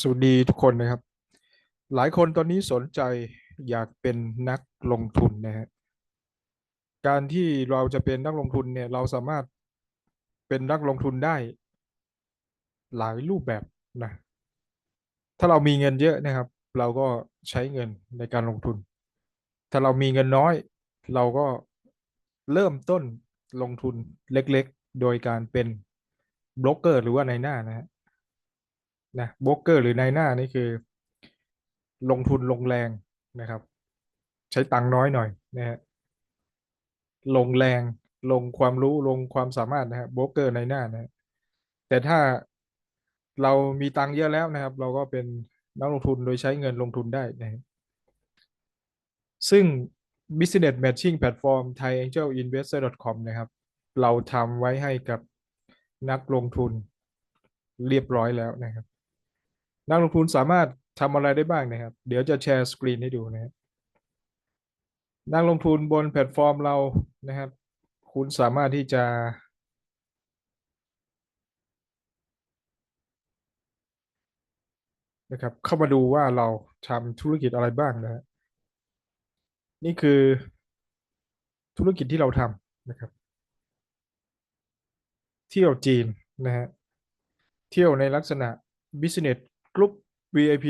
สวัสดีทุกคนนะครับ หลายคนตอนนี้สนใจอยากเป็นนักลงทุนนะฮะการที่เราจะเป็นนักลงทุนเนี่ยเราสามารถเป็นนักลงทุนได้ หลายรูปแบบนะถ้าเรามีเงินเยอะนะครับ เราก็ใช้เงินในการลงทุน ถ้าเรามีเงินน้อย เราก็เริ่มต้นลงทุนเล็กๆ โดยการเป็นบล็อกเกอร์หรือว่านหน้านะฮะ นะโบรกเกอร์หรือนายหน้านี่คือ ลงทุนลงแรงนะครับ ใช้ตังค์น้อยหน่อยนะฮะลงแรงลงความรู้ลงความสามารถนะฮะโบรกเกอร์นายหน้านะ แต่ถ้าเรามีตังค์เยอะแล้วนะครับ เราก็เป็นนักลงทุนโดยใช้เงินลงทุนได้นะซึ่ง Business Matching Platform ThaiAngelInvestor.com นะครับ เราทำไว้ให้กับนักลงทุนเรียบร้อยแล้วนะครับ นักลงทุนสามารถทำอะไรได้บ้างนะครับ เดี๋ยวจะแชร์สกรีนให้ดูนะครับนักลงทุนบนแพลตฟอร์มเรานะครับ คุณสามารถที่จะ นะครับ เข้ามาดูว่าเราทำธุรกิจอะไรบ้างนะฮะนี่คือธุรกิจที่เราทำนะครับ เที่ยวจีนนะฮะเที่ยวในลักษณะ business กลุ่ม VIP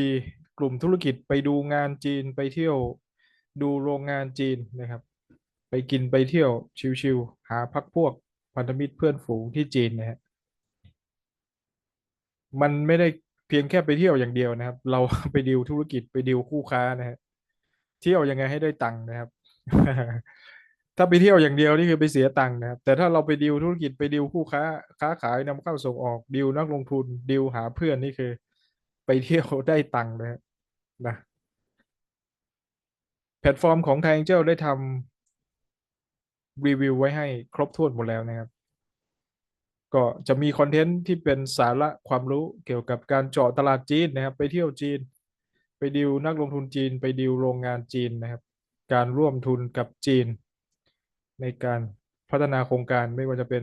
กลุ่มธุรกิจไปดูงานจีนไปเที่ยว ดูโรงงานจีนนะครับ ไปกินไปเที่ยวชิวๆหาพักพวกพันธมิตรเพื่อนฝูงที่จีนนะฮะมันไม่ได้เพียงแค่ไปเที่ยวอย่างเดียวนะครับ เราไปดิวธุรกิจไปดิวคู่ค้านะฮะเที่ยวยังไงให้ได้ตังค์นะครับ ถ้าไปเที่ยวอย่างเดียวนี่คือไปเสียตังค์นะครับ แต่ถ้าเราไปดิวธุรกิจไปดิวคู่ค้า ค้าขายนำเข้าส่งออกดิวนักลงทุนดิวหาเพื่อนนี่คือ ไปเที่ยวได้ตังค์นะนะแพลตฟอร์มของ Triangle ได้ทำรีวิวไว้ให้ครบถ้วนหมดแล้วนะครับ ก็จะมีคอนเทนต์ที่เป็นสาระความรู้เกี่ยวกับการเจาะตลาดจีนนะครับ ไปเที่ยวจีน ไปดิวนักลงทุนจีน ไปดิวโรงงานจีนนะครับ การร่วมทุนกับจีน ในการพัฒนาโครงการไม่ว่าจะเป็น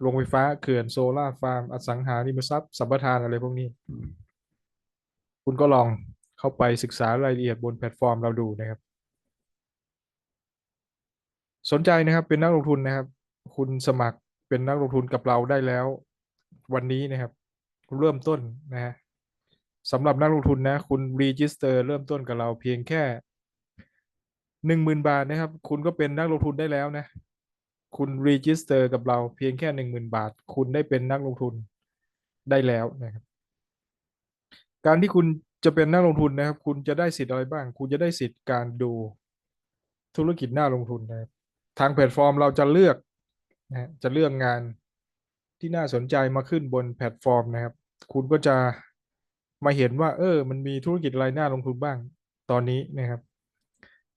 โรงไฟฟ้าเขื่อนโซลาร์ฟาร์ม อสังหาริมทรัพย์สัมปทานอะไรพวกนี้ คุณก็ลองเข้าไปศึกษารายละเอียดบนแพลตฟอร์มเราดูนะครับ สนใจนะครับเป็นนักลงทุนนะครับ คุณสมัครเป็นนักลงทุนกับเราได้แล้ว วันนี้นะครับ เริ่มต้นนะฮะสำหรับนักลงทุนนะ คุณรีจิสเตอร์เริ่มต้นกับเราเพียงแค่หนึ่งหมื่นบาทนะครับ คุณก็เป็นนักลงทุนได้แล้วนะ คุณรีจิสเตอร์กับเราเพียงแค่หนึ่งหมื่นบาท คุณได้เป็นนักลงทุนได้แล้วนะครับ การที่คุณจะเป็นนักลงทุนนะครับ คุณจะได้สิทธิ์อะไรบ้าง คุณจะได้สิทธิ์การดูธุรกิจหน่าลงทุนนะครับทางแพลตฟอร์มเราจะเลือกนะจะเลือกงานที่น่าสนใจมาขึ้นบนแพลตฟอร์มนะครับ คุณก็จะมาเห็นว่า เออ มันมีธุรกิจอะไรน่าลงทุนบ้างตอนนี้นะครับ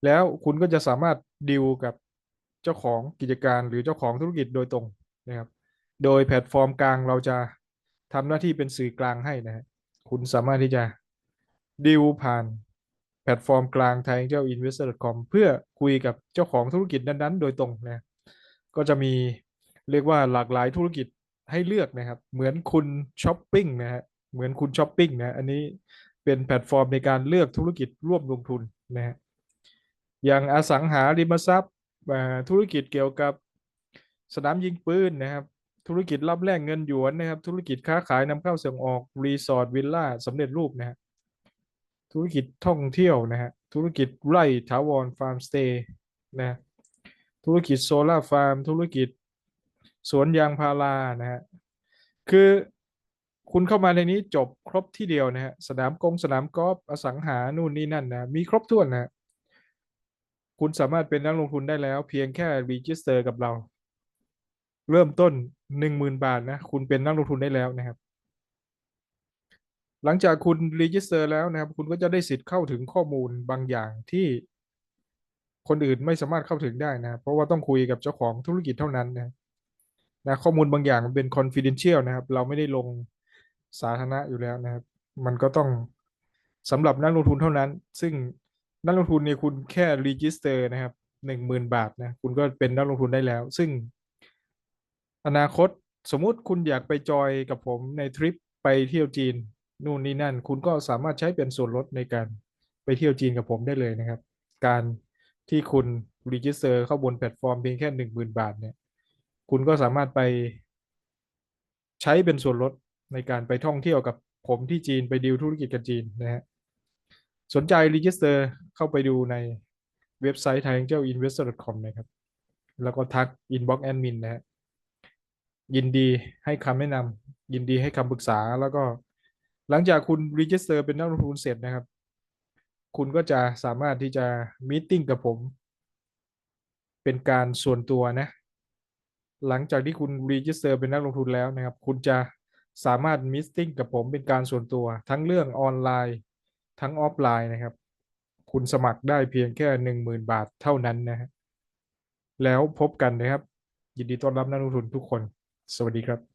แล้วคุณก็จะสามารถดิวกับเจ้าของกิจการหรือเจ้าของธุรกิจโดยตรงนะครับ โดยแพลตฟอร์มกลางเราจะทำหน้าที่เป็นสื่อกลางให้นะฮะ คุณสามารถที่จะดิวผ่านแพลตฟอร์มกลาง t h a i a n g e l i n v e s t o r c o m เพื่อคุยกับเจ้าของธุรกิจนั้นๆ โดยตรงนะก็จะมีเรียกว่าหลากหลายธุรกิจให้เลือกนะครับ เหมือนคุณช้อปปิ้งนะฮะเหมือนคุณช้อปปิ้งนะอันนี้เป็นแพลตฟอร์มในการเลือกธุรกิจร่วมลงทุนนะฮะอย่างอสังหาริมทรัพย์ธุรกิจเกี่ยวกับสนามยิงปืนนะครับ ธุรกิจรับแลกเงินหยวนนะครับ ธุรกิจค้าขายนำเข้าส่งออกรีสอร์ทวิลล่าสำเร็จรูปนะฮะธุรกิจท่องเที่ยวนะฮะธุรกิจไร่ถาวรฟาร์มสเตย์นะธุรกิจโซลาฟาร์ม ธุรกิจสวนยางพารานะฮะคือคุณเข้ามาในนี้จบครบที่เดียวนะฮะสนามกงสนามกอล์ฟอสังหานู่นนี่นั่นนะมีครบถ้วนนะคุณสามารถเป็นนักลงทุนได้แล้ว เพียงแค่รีจิสเตอร์กับเรา เริ่มต้นหนึ่งหมื่นบาทนะ คุณเป็นนักลงทุนได้แล้วนะครับ หลังจากคุณรีจิสเตอร์แล้วนะครับ คุณก็จะได้สิทธิ์เข้าถึงข้อมูลบางอย่างที่คนอื่นไม่สามารถเข้าถึงได้นะ เพราะว่าต้องคุยกับเจ้าของธุรกิจเท่านั้นนะนะข้อมูลบางอย่างมันเป็น confidential นะครับ เราไม่ได้ลงสาธารณะอยู่แล้วนะครับ มันก็ต้องสำหรับนักลงทุนเท่านั้น ซึ่งนักลงทุนเนี่ยคุณแค่รีจิสเตอร์นะครับหนึ่งหมื่นบาทนะ คุณก็เป็นนักลงทุนได้แล้ว ซึ่ง อนาคตสมมุติคุณอยากไปจอยกับผมในทริปไปเที่ยวจีนนู่นนี่นั่น คุณก็สามารถใช้เป็นส่วนลดในการไปเที่ยวจีนกับผมได้เลยนะครับ การที่คุณรีจิสเตอร์เข้าบนแพลตฟอร์มเพียงแค่หนึ่งหมื่นบาทเนี่ย คุณก็สามารถไปใช้เป็นส่วนลดในการไปท่องเที่ยวกับผมที่จีนไปดีลธุรกิจกับจีนนะฮะสนใจรีจิสเตอร์เข้าไปดูในเว็บไซต์ thaiangelinvestor.com นะครับ แล้วก็ทัก inbox admin นะฮะ ยินดีให้คำแนะนำยินดีให้คำปรึกษาแล้วก็ หลังจากคุณรีจิสเตอร์เป็นนักลงทุนเสร็จนะครับ คุณก็จะสามารถที่จะมีตติ้งกับผม เป็นการส่วนตัวนะ หลังจากที่คุณรีจิสเตอร์เป็นนักลงทุนแล้วนะครับ คุณจะสามารถมิสติ้งกับผมเป็นการส่วนตัว ทั้งเรื่องออนไลน์ ทั้งออฟไลน์นะครับ คุณสมัครได้เพียงแค่หนึ่งหมื่นบาทเท่านั้นนะฮะแล้วพบกันนะครับ ยินดีต้อนรับนักลงทุนทุกคน สวัสดีครับ